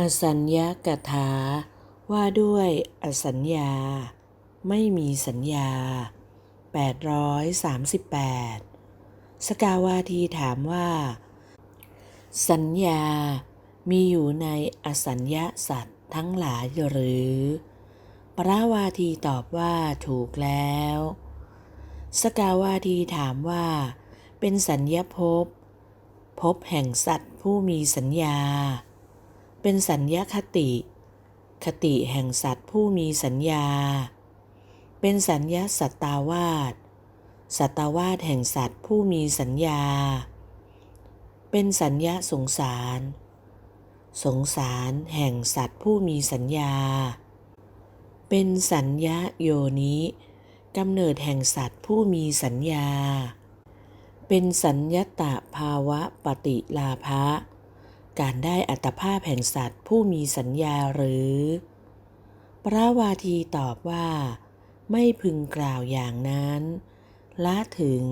อสัญญากถา ว่าด้วยอสัญญา ไม่มีสัญญา 838 สกาวาทีถามว่า สัญญามีอยู่ในอสัญญาสัตว์ทั้งหลายหรือ ปราวาทีตอบว่าถูกแล้ว สกาวาทีถามว่า เป็นสัญญาภพภพแห่งสัตว์ผู้มีสัญญา เป็นสัญญาคติ คติแห่งสัตว์ผู้มีสัญญา เป็นสัญญาสัตตาวาสสัตตาวาสแห่งสัตว์ผู้มีสัญญา เป็นสัญญาสงสาร สงสารแห่งสัตว์ผู้มีสัญญา เป็นสัญญาโยนิกำเนิดแห่งสัตว์ผู้มีสัญญา เป็นสัญญาตะภาวะปฏิลาภะ การได้อัตภาพแห่งสัตว์ผู้มีสัญญาหรือ พระวาทีตอบว่า ไม่พึงกล่าวอย่างนั้น ละถึง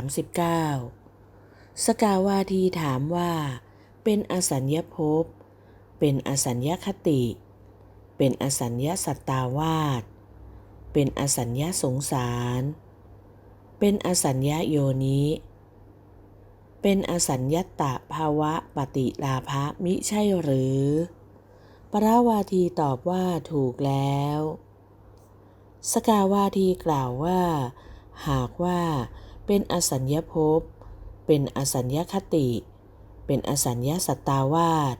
839 สกาวาทีถามว่า เป็นอสัญญภพ เป็นอสัญญคติ เป็นอสัญญาสัตตาวาสเป็นอสัญญาสงสาร เป็นอสัญญาโยนิ เป็นอสัญญตะภาวะปฏิลาภะมิใช่หรือ ปราวาทีตอบว่าถูกแล้ว สกาวาทีกล่าวว่า หากว่าเป็นอสัญญภพ เป็นอสัญญคติ เป็นอสัญญาสัตตาวาส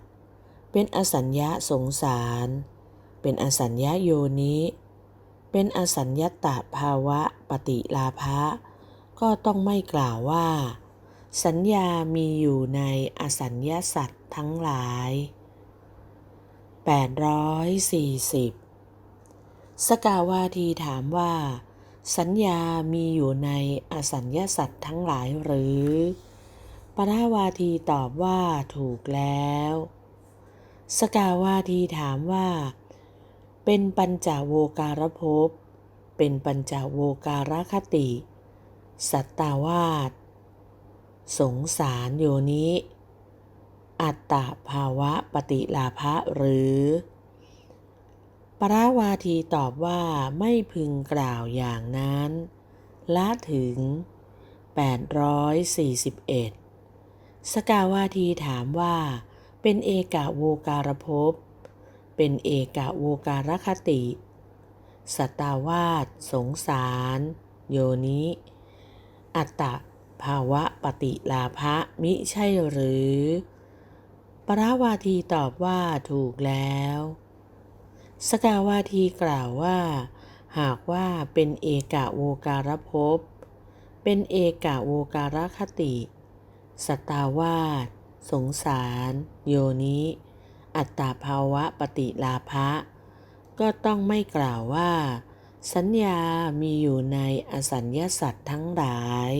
เป็นอสัญญาสงสาร เป็นอสัญญาโยนิ เป็นอสัญญตะภาวะปฏิลาภะ ก็ต้องไม่กล่าวว่า สัญญามีอยู่ในอสัญญาสัตว์ทั้งหลาย 840 สกาวาทีถามว่า สัญญามีอยู่ในอสัญญาสัตว์ทั้งหลายหรือปราวาทีตอบว่าถูกแล้ว สกาวาทีถามว่า เป็นปัญจโวการภพ เป็นปัญจโวการคติ สัตตาวาส สงสารโยนิ อัตตาภาวะปฏิลาภะหรือปราวาทีตอบว่าไม่พึงกล่าวอย่างนั้น ละถึง 841 สกาวาทีถามว่า เป็นเอกะโวการภพ เป็นเอกะโวการคติ สัตาวาสสงสาร โยนิ อัตตา ภาวะปฏิลาภะมิใช่หรือ ปราวาทีตอบว่าถูกแล้ว สกาวาทีกล่าวว่า หากว่าเป็นเอกะโวการภพ เป็นเอกะโวการคติ สตาวาสสงสาร โยนิอัตตาภาวะปฏิลาภะก็ต้องไม่กล่าวว่า สัญญามีอยู่ในอสัญญาสัตว์ทั้งหลาย